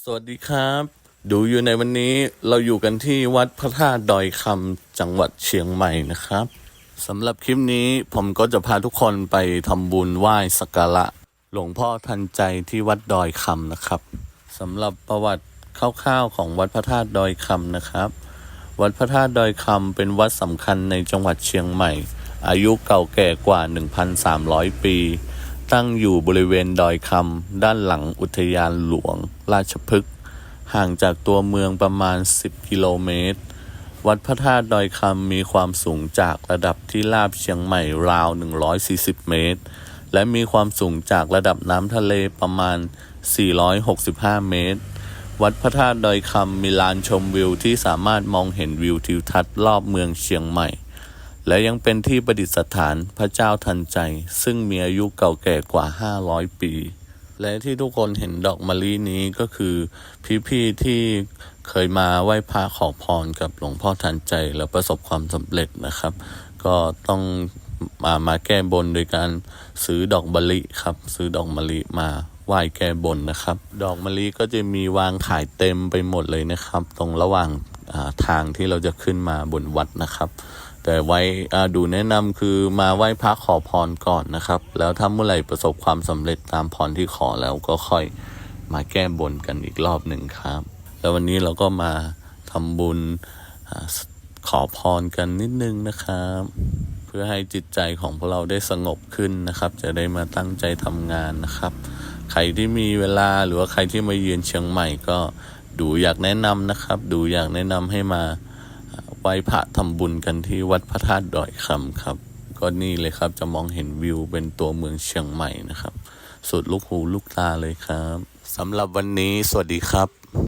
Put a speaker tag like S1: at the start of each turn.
S1: สวัสดีครับ ดูอยู่ในวันนี้เราอยู่กันที่วัดพระธาตุดอยคำจังหวัดเชียงใหม่นะครับสำหรับคลิปนี้ผมก็จะพาทุกคนไปทำบุญไหว้สักการะหลวงพ่อทันใจที่วัดดอยคำนะครับสำหรับประวัติคร่าวๆของวัดพระธาตุดอยคำนะครับ วัดพระธาตุดอยคำเป็นวัดสำคัญในจังหวัดเชียงใหม่ อายุเก่าแก่กว่า 1,300 ปี ตั้งอยู่บริเวณดอยคำด้านหลังอุทยานหลวง ราชพฤกษ์ห่างจากตัวเมืองประมาณ 10 กิโลเมตร วัดพระธาตุดอยคำมีความสูงจากระดับที่ราบเชียงใหม่ราว 140 เมตร และมีความสูงจากระดับน้ำทะเลประมาณ 465 เมตร วัดพระธาตุดอยคำมีลานชมวิวที่สามารถมองเห็นวิวทิวทัศน์รอบเมืองเชียงใหม่ และยังเป็นที่ประดิษฐานพระเจ้าทันใจ ซึ่งมีอายุเก่าแก่กว่า 500 ปี และที่ทุกคนเห็นดอกมะลินี้ก็คือพี่ๆที่เคยมาไหว้พระขอพรกับหลวงพ่อทันใจ แล้วประสบความสำเร็จนะครับ ก็ต้องมามาแก้บนโดยการซื้อดอกมะลิครับ ซื้อดอกมะลิมาไหว้แก้บนนะครับ ดอกมะลิก็จะมีวางขายเต็มไปหมดเลยนะครับ ตรงระหว่างาทางที่เราจะขึ้นมาบนวัดนะครับ แต่ไว้ดูแนะนำคือมาไหว้พระขอพรก่อนนะครับ แล้วถ้าเมื่อไหร่ประสบความสำเร็จตามพรที่ขอแล้วก็ค่อยมาแก้บนกันอีกรอบหนึ่งครับ แล้ววันนี้เราก็มาทำบุญขอพรกันนิดนึงนะครับ เพื่อให้จิตใจของพวกเราได้สงบขึ้นนะครับ จะได้มาตั้งใจทำงานนะครับ ใครที่มีเวลาหรือว่าใครที่มาเยือนเชียงใหม่ก็ดูอยากแนะนำนะครับ ดูอยากแนะนำให้มา ไหว้พระทำบุญกันที่วัดพระธาตุดอยคำครับ ก็นี่เลยครับจะมองเห็นวิวเป็นตัวเมืองเชียงใหม่นะครับ สุดลูกหูลูกตาเลยครับสำหรับวันนี้สวัสดีครับ